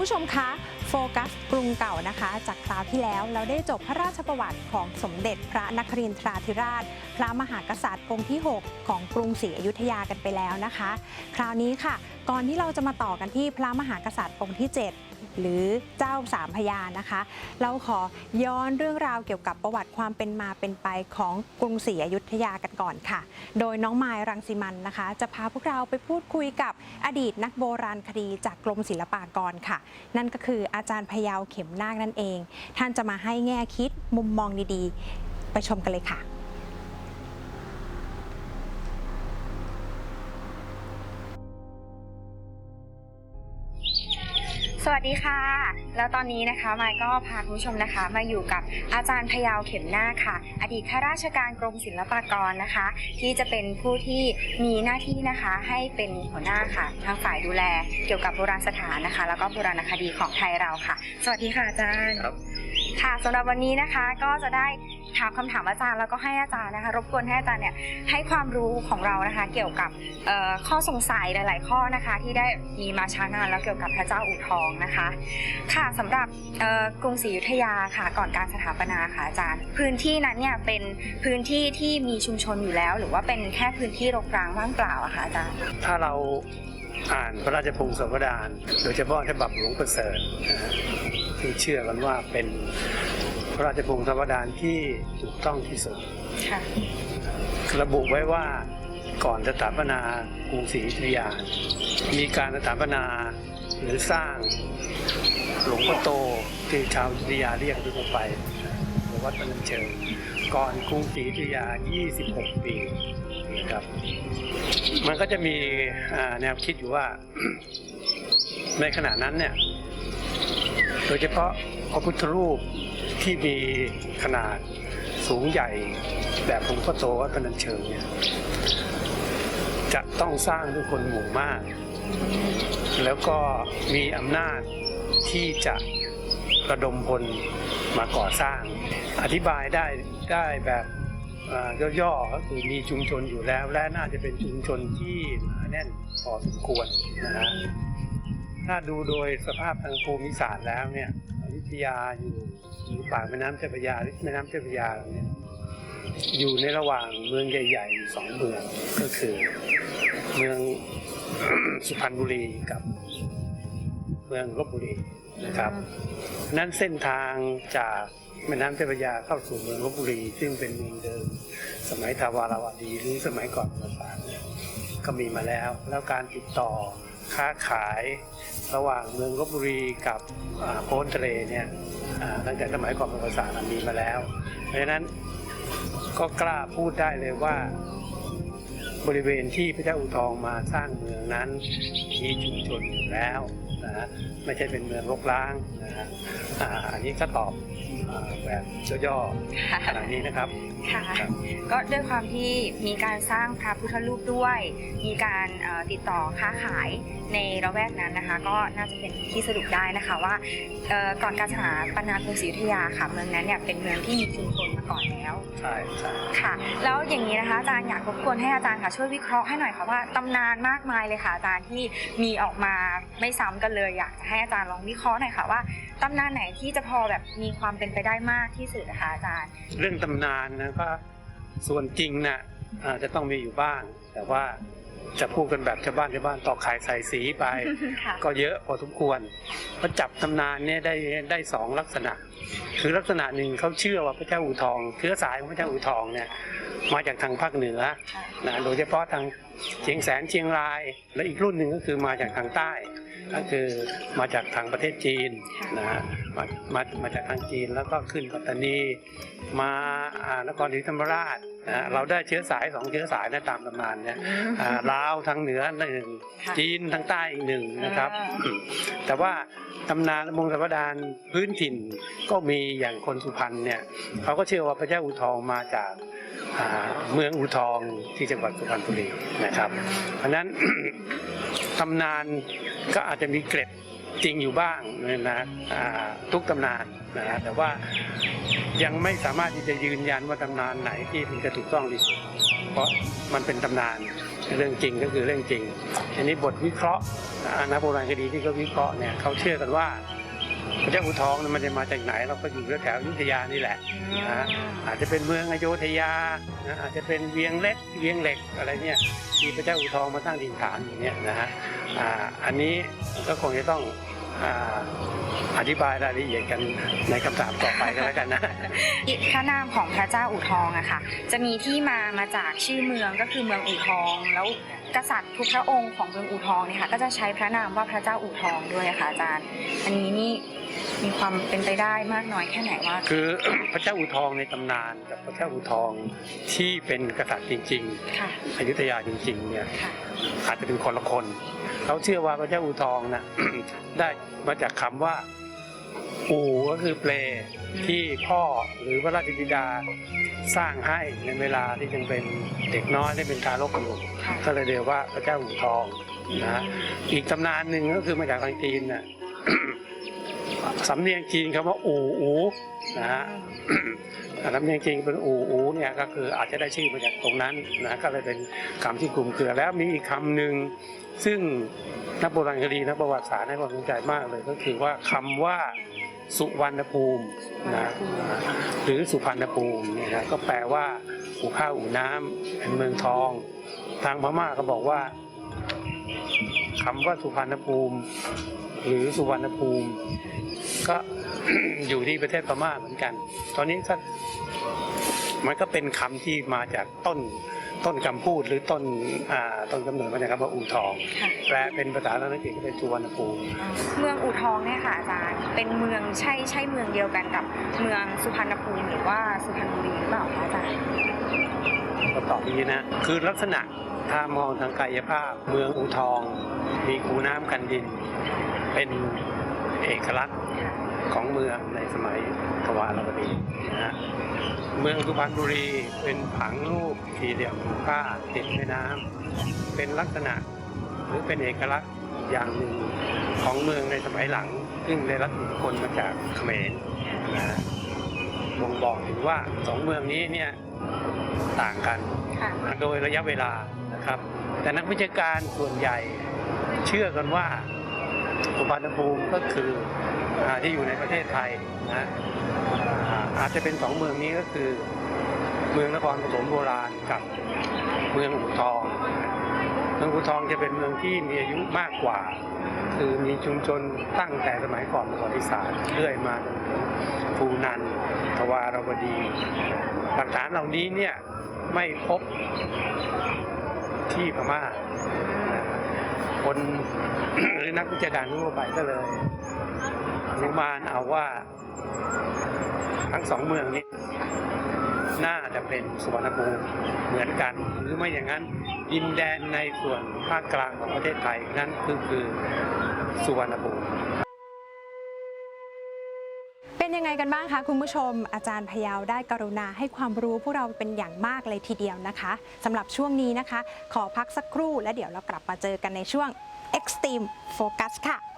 ผู้ชมคะโฟกัสกรุงเก่านะคะ จากคราวที่แล้วเราได้จบพระราชประวัติของสมเด็จพระนครินทราธิราช พระมหากษัตริย์องค์ที่ 6 ของกรุงศรีอยุธยากันไปแล้วนะคะ คราวนี้ค่ะ ก่อนที่เราจะมาต่อกันที่พระมหากษัตริย์องค์ที่ 7 หรือเจ้าสามพระยานะคะ เราขอย้อนเรื่องราวเกี่ยวกับประวัติความเป็นมาเป็นไปของกรุงศรีอยุธยากันก่อนค่ะ โดยน้องมายรังสิมันนะคะ จะพาพวกเราไปพูดคุยกับอดีตนักโบราณคดีจากกรมศิลปากรค่ะ นั่นก็คืออาจารย์พยาวเข็มนาคนั่นเอง ท่านจะมาให้แง่คิดมุมมองดีๆ ไปชมกันเลยค่ะ สวัสดีค่ะ แล้วตอนนี้นะคะมายก็พาคุณผู้ชมนะคะมาอยู่กับอาจารย์พยาวเข็มนาคค่ะ อดีตข้าราชการกรมศิลปากรนะคะ ที่จะเป็นผู้ที่มีหน้าที่นะคะให้เป็นหัวหน้าค่ะ ทางฝ่ายดูแลเกี่ยวกับโบราณสถานนะคะ แล้วก็โบราณคดีของไทยเราค่ะ สวัสดีค่ะอาจารย์ครับค่ะสำหรับวันนี้นะคะก็จะได้ ถามคำถามอาจารย์แล้วก็ให้อาจารย์นะคะรบกวนให้อาจารย์เนี่ยให้ความรู้ของเรานะคะ เกี่ยวกับข้อสงสัยหลาย ๆ ข้อนะคะ ที่ได้มีมาช้านานแล้วเกี่ยวกับพระเจ้าอู่ทองนะคะ ค่ะสำหรับกรุงศรีอยุธยาค่ะ ก่อนการสถาปนาค่ะอาจารย์ พื้นที่นั้นเนี่ยเป็นพื้นที่ที่มีชุมชนอยู่แล้ว หรือว่าเป็นแค่พื้นที่รกร้างว่างเปล่าอะคะอาจารย์ถ้าเรา อ่านพระราชพงศาวดารโดยเฉพาะฉบับหลวงประเสริฐนะฮะที่เชื่อกันว่าเป็นพระราชพงศาวดารที่ถูกต้องที่สุดค่ะระบุไว้ว่าก่อนสถาปนากรุงศรีอยุธยา มีการสถาปนาหรือสร้างหลวงพ่อโตที่ชาวอยุธยาเรียกทั่วไปหรือวัดพนัญเชิงก่อนกรุงศรีอยุธยา 26 ปีนะ ครับ มันก็จะมีแนวคิดอยู่ว่า ในขณะนั้นเนี่ย โดยเฉพาะพระพุทธรูปที่มีขนาดสูงใหญ่แบบหลวงพ่อโตวัดพนัญเชิงเนี่ยจะต้องสร้างด้วยคนหมู่มาก แล้วก็มีอำนาจที่จะระดมพลมาก่อสร้าง อธิบายได้ได้แบบ ย่อๆก็คือมีชุมชนอยู่แล้ว และน่าจะเป็นชุมชนที่หนาแน่นพอสมควรนะฮะถ้าดูโดยสภาพทางภูมิศาสตร์แล้วเนี่ยอยุธยาอยู่อยู่ปากแม่น้ำเจ้าพระยาแม่น้ำเจ้าพระยาเนี่ยอยู่ในระหว่างเมืองใหญ่ๆอยู่สองเมืองก็คือเมืองสุพรรณบุรีกับเมืองลบบุรีนะครับนั้นเส้นทางจาก แม่น้ำเจ้าพระยาเข้าสู่เมืองลบบุรี ซึ่งเป็นเมืองเดิม สมัยทาวาราวดีหรือสมัยก่อนประสานเนี่ยก็มีมาแล้ว แล้วการติดต่อค้าขายระหว่างเมืองลบบุรีกับโพนทะเลเนี่ยตั้งแต่สมัยก่อนประสานมีมาแล้ว เพราะฉะนั้นก็กล้าพูดได้เลยว่าบริเวณที่พระเจ้าอู่ทองมาสร้างเมืองนั้นมีชุมชนอยู่แล้วนะฮะไม่ใช่เป็นเมืองรกร้างนะฮะอันนี้ก็ตอบ อ่าแบบย่อๆขนาดนี้นะครับ ค่ะ ครับ ก็ด้วยความที่มีการสร้างพระพุทธรูปด้วย มีการเอ่อติดต่อค้าขายในระแวกนั้นนะคะ ก็น่าจะเป็นที่สรุปได้นะคะว่าเอ่อก่อนการสถาปนากรุงศรีอยุธยาค่ะเมืองนั้นเนี่ยเป็นเมืองที่มีชุมชนมาก่อนแล้ว ใช่ใช่ค่ะ แล้วอย่างนี้นะคะอาจารย์อยากรบกวนให้อาจารย์ค่ะช่วยวิเคราะห์ให้หน่อยค่ะว่าตำนานมากมายเลยค่ะอาจารย์ที่มีออกมาไม่ซ้ำกันเลยอยากจะให้อาจารย์ลองวิเคราะห์หน่อยค่ะว่าตำนานไหนที่จะพอแบบมีความเป็นไปได้มากที่สุดนะคะอาจารย์ เรื่องตำนานนะก็ส่วนจริงนะอ่าจะต้องมีอยู่บ้าง แต่ว่า จะพูดกันแบบชาวบ้านชาวบ้านตอกไข่ใส่สีไปค่ะก็เยอะพอสมควรเพราะจับตำนานเนี่ยได้ได้สองลักษณะ คือลักษณะหนึ่งเขาเชื่อว่าพระเจ้าอู่ทองเชื้อสายของพระเจ้าอู่ทองเนี่ย มาจากทางภาคเหนือนะโดยเฉพาะทางเชียงแสนเชียงราย และอีกรุ่นหนึ่งก็คือมาจากทางใต้ ก็คือมาจากทางประเทศจีนนะฮะมามามาจากทางจีนแล้วก็ขึ้นปัตตานี มาอ่านครศรีธรรมราชนะเราได้เชื้อสายสองเชื้อสายนะตามตำนานเนี่ยอ่าลาวทางเหนือหนึ่งค่ะจีนทางใต้อีกหนึ่งนะครับอ่าอืมแต่ว่า ตำนานมงสาวดารพื้นถิ่นก็มีอย่างคนสุพรรณเนี่ยเขาก็เชื่อว่าพระเจ้าอู่ทองมาจากาเมืองอู่ทองที่จังหวัดสุพรรณบุรีนะครับ เพราะนั้นตำนานก็อาจจะมีเกร็ดจริงอยู่บ้างนะอ่าทุกตำนานนะแต่ว่ายังไม่สามารถที่จะยืนยันว่าตำนานไหนที่มันจะถูกต้องที่สุดเพราะมันเป็นตำนานเรื่องจริงก็คือเรื่องจริงทีนี้บทวิเคราะห์ นักโบราณคดีที่เขาวิเคราะห์เนี่ยเขาเชื่อกันว่าพระเจ้าอูทองเนี่ยมันจะมาจากไหนเราก็อยู่แถวๆอยุธยานี่แหละนะอาจจะเป็นเมืองอโยธยานะอาจจะเป็นเวียงเล็กเวียงเหล็กอะไรเนี่ยมีพระเจ้าอูทองมาตั้งถิ่นฐานอย่างเนี้ยนะฮะอ่าอันนี้ก็คงจะต้อง อ่าอธิบายรายละเอียดกันในคำถามต่อไปกันแล้วกันนะ พระนามของพระเจ้าอู่ทองอะค่ะ จะมีที่มามาจากชื่อเมืองก็คือเมืองอู่ทอง แล้วกษัตริย์ทุกพระองค์ของเมืองอู่ทองเนี่ยค่ะ ก็จะใช้พระนามว่าพระเจ้าอู่ทองด้วยอะค่ะอาจารย์ อันนี้นี่มีความเป็นไปได้มากน้อยแค่ไหนว่า คือ พระเจ้าอูทองในตำนานกับพระเจ้าอูทองที่เป็นกษัตริย์จริงค่ะ ๆอยุธยาจริง ๆ เนี่ย ค่ะ อาจจะเป็นคนละคน เขาเชื่อว่าพระเจ้าอูทองนะ ได้มาจากคำว่า อูก็คือเปลที่พ่อหรือพระราชบิดาสร้างให้ในเวลาที่ยังเป็นเด็กน้อยที่เป็นทารกอยู่ค่ะก็เลยเรียกว่าพระเจ้าอูทองนะฮะอีกตำนานหนึ่งก็คือมาจากทางจีนน่ะสำเนียงจีนคำว่าอูอูนะฮะสำเนียงจีนเป็นอูอูเนี่ยก็คืออาจจะได้ชื่อมาจากตรงนั้นนะก็เลยเป็นคำที่กลุ่มเครือแล้วมีอีกคำหนึ่งซึ่งนักโบราณคดีนักประวัติศาสตร์ให้ความสนใจมากเลยก็คือว่าคำว่า สุวรรณภูมินะหรือสุพรรณภูมิเนี่ยนะก็แปลว่าอู่ข้าวอู่น้ำเป็นเมืองทอง ทางพม่าก็บอกว่าคำว่าสุพรรณภูมิ หรือสุวรรณภูมิ ก็อยู่ที่ประเทศพม่าเหมือนกัน ตอนนี้ก็มันก็เป็นคำที่มาจากต้น ต้นคำพูดหรือต้นอ่าต้นกำเนิดมาจากคำว่าอู่ทอง ค่ะ แปลเป็นภาษาสันสกฤตก็เป็นสุวรรณภูมิเมืองอู่ทองเนี่ยค่ะอาจารย์ เป็นเมืองใช่ใช่เมืองเดียวกันกับเมืองสุพรรณภูมิหรือว่าสุพรรณบุรีหรือเปล่าคะอาจารย์ ก็ตอบอย่างนี้นะ คือลักษณะถ้ามองทางกายภาพ เมืองอู่ทอง มีคูน้ำกันดิน เป็นเอกลักษณ์ ค่ะ ของเมืองในสมัยทวารวดีนะฮะเมืองสุพรรณบุรีเป็นผังรูปสี่เหลี่ยมผืนผ้าติดแม่น้ำเป็นลักษณะหรือเป็นเอกลักษณ์อย่างหนึ่งของเมืองในสมัยหลัง ซึ่งได้รับอิทธิพลมาจากเขมรนะฮะบ่งบอกถึงว่าสองเมืองนี้เนี่ยต่างกันค่ะโดยระยะเวลานะครับ แต่นักวิชาการส่วนใหญ่เชื่อกันว่าสุพรรณภูมิก็คืออา ที่อยู่ในประเทศไทยนะอาจจะเป็นสองเมืองนี้ก็คือ เมืองนครปฐมโบราณกับเมืองอู่ทองเมืองอู่ทองจะเป็นเมืองที่มีอายุมากกว่า คือมีชุมชนตั้งแต่สมัยก่อนประวัติศาสตร์เรื่อยมาจนถึงภูนันทวารวดีหลักฐานเหล่านี้เนี่ยไม่พบที่พม่าคนหรือนักวิชาการทั่วไปก็เลย นุมานเอาว่า ทั้งสองเมืองนี้ น่าจะเป็นสุวรรณภูมิเหมือนกัน หรือไม่อย่างนั้นดินแดนในส่วนภาคกลางของประเทศไทยนั่นคือคือสุวรรณภูมิเป็นยังไงกันบ้างคะคุณผู้ชม อาจารย์พยาวได้กรุณาให้ความรู้พวกเราเป็นอย่างมากเลยทีเดียวนะคะสำหรับช่วงนี้นะคะ ขอพักสักครู่และเดี๋ยวเรากลับมาเจอกันในช่วง Extreme Focus ค่ะ